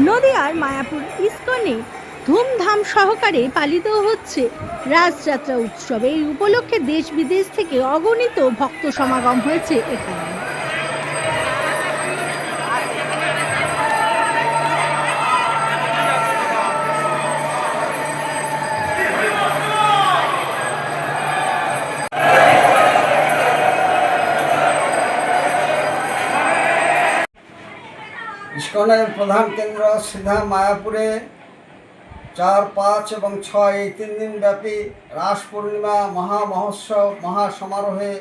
নদিয়ার মায়াপুর ইস্কনে ধুমধাম সহকারে পালিত হচ্ছে রাজযাত্রা উৎসব। এই উপলক্ষে দেশ বিদেশ থেকে অগণিত ভক্ত সমাগম হয়েছে এখানে। ইস্কনের প্রধান কেন্দ্র সিধা মায়াপুরে। চার, পাঁচ এবং ছয় এই তিন দিন ব্যাপী রাস পূর্ণিমা, মহা মহোৎসব, মহা সমারোহে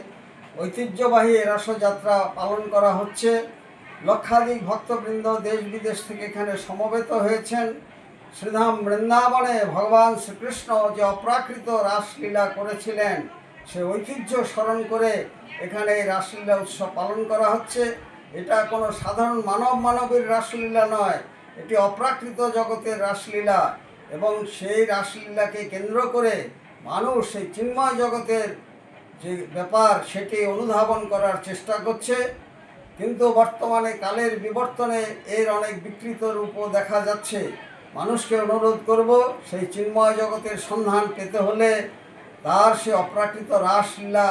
ঐতিহ্যবাহী এ রথযাত্রা পালন করা হচ্ছে। লক্ষাধিক ভক্তবৃন্দ দেশ বিদেশ থেকে এখানে সমবেত হয়েছেন। শ্রীধাম বৃন্দাবনে ভগবান শ্রীকৃষ্ণ যে অপ্রাকৃত রাসলীলা করেছিলেন, সে ঐতিহ্য স্মরণ করে এখানে এই রাসলীলা উৎসব পালন করা হচ্ছে। এটা কোনো সাধারণ মানব মানবের রাসলীলা নয়। এটি অপ্রাকৃত জগতের রাসলীলা এবং সেই রাসলীলাকে কেন্দ্র করে মানুষ সেই চিন্ময় জগতের যে ব্যাপার, সেটি অনুধাবন করার চেষ্টা করছে। কিন্তু বর্তমানে কালের বিবর্তনে এর অনেক বিকৃত রূপও দেখা যাচ্ছে। মানুষকে অনুরোধ করব, সেই চিন্ময় জগতের সন্ধান পেতে হলে তার সে অপ্রাকৃত রাসলীলা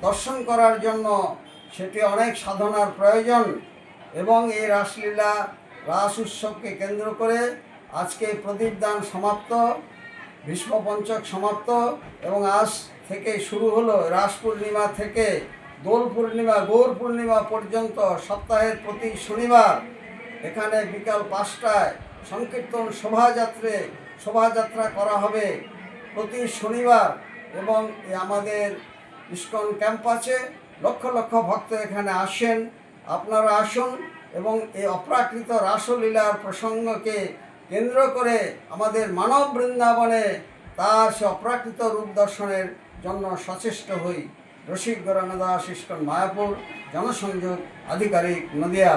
দর্শন করার জন্য সেটি অনেক সাধনার প্রয়োজন এবং এই রাসলীলা, রাস উৎসবকে কেন্দ্র করে আজকে প্রদীপদান সমাপ্ত, ভীষ্ম পঞ্চক সমাপ্ত এবং আজ থেকে শুরু হলো রাস পূর্ণিমা থেকে দোল পূর্ণিমা, গৌর পূর্ণিমা পর্যন্ত সপ্তাহের প্রতি শনিবার এখানে বিকাল পাঁচটায় সংকীর্তন শোভাযাত্রে শোভাযাত্রা করা হবে প্রতি শনিবার এবং আমাদের ইস্কন ক্যাম্প আছে লক্ষ লক্ষ ভক্ত এখানে আসেন, আপনারা আসুন এবং এই অপ্রাকৃত রাসলীলার প্রসঙ্গকে কেন্দ্র করে আমাদের মানব বৃন্দাবনে তার সে অপ্রাকৃত রূপ দর্শনের জন্য সচেষ্ট হই। রসিক গরানদাস, ইস্কন মায়াপুর, জনসংযোগ আধিকারিক নদিয়া।